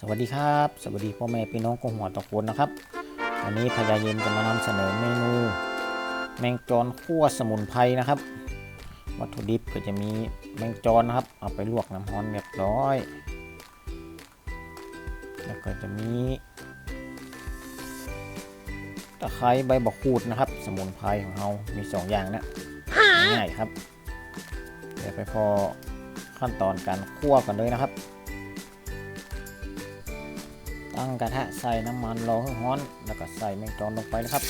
สวัสดีครับ สวัสดีพ่อแม่พี่น้องกงหัวตะโกนนะครับ วันนี้พญาเย็นจะมานำเสนอเมนู แมงจอนคั่วสมุนไพรนะครับ วัตถุดิบก็จะมีแมงจอนนะครับ เอาไปลวกน้ำร้อนเรียบร้อย แล้วก็จะมีตะไคร้ใบบักคูดนะครับ สมุนไพรของเรามีสองอย่างนะง่ายๆครับ เดี๋ยวไปพอขั้นตอนการคั่วกันเลยนะครับ ตั้งกระทะใส่น้ำมันรอให้ร้อน แล้วก็ใส่แมงจอนลงไปนะครับ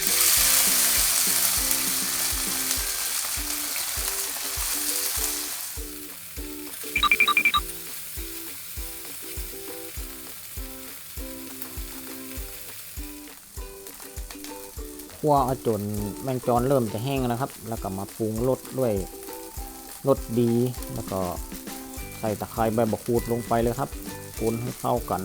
คั่วเอาจนแมงจอนเริ่มจะแห้งนะครับ แล้วก็มาปรุงรสด้วยรสดี แล้วก็ใส่ตะไคร้ใบบักคูดลงไปเลยครับคนให้เข้ากัน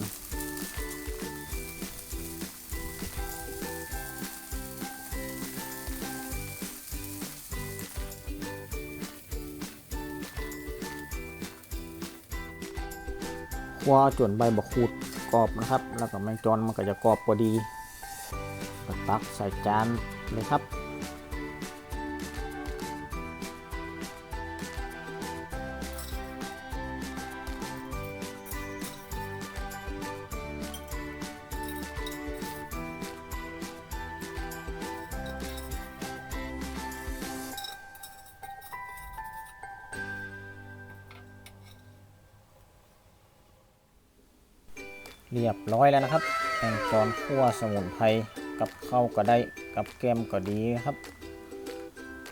คั่วจนใบบักคูดกรอบนะครับ แล้วก็แมงจอนมันก็จะกรอบพอดีตักใส่จานเลยครับ เรียบร้อยแล้วนะครับแมงจอนคั่วสมุนไพรกับข้าวก็ได้กับแกมก็ดีครับ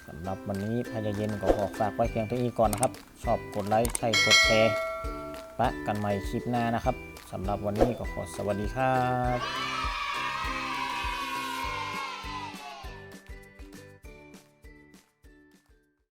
สำหรับวันนี้พยาเย็นก็ขอฝากไว้เพียงเท่านี้ก่อนนะครับ ชอบกดไลค์ใช่กดแชร์ปะกันใหม่คลิปหน้านะครับสำหรับวันนี้ก็ขอสวัสดีครับ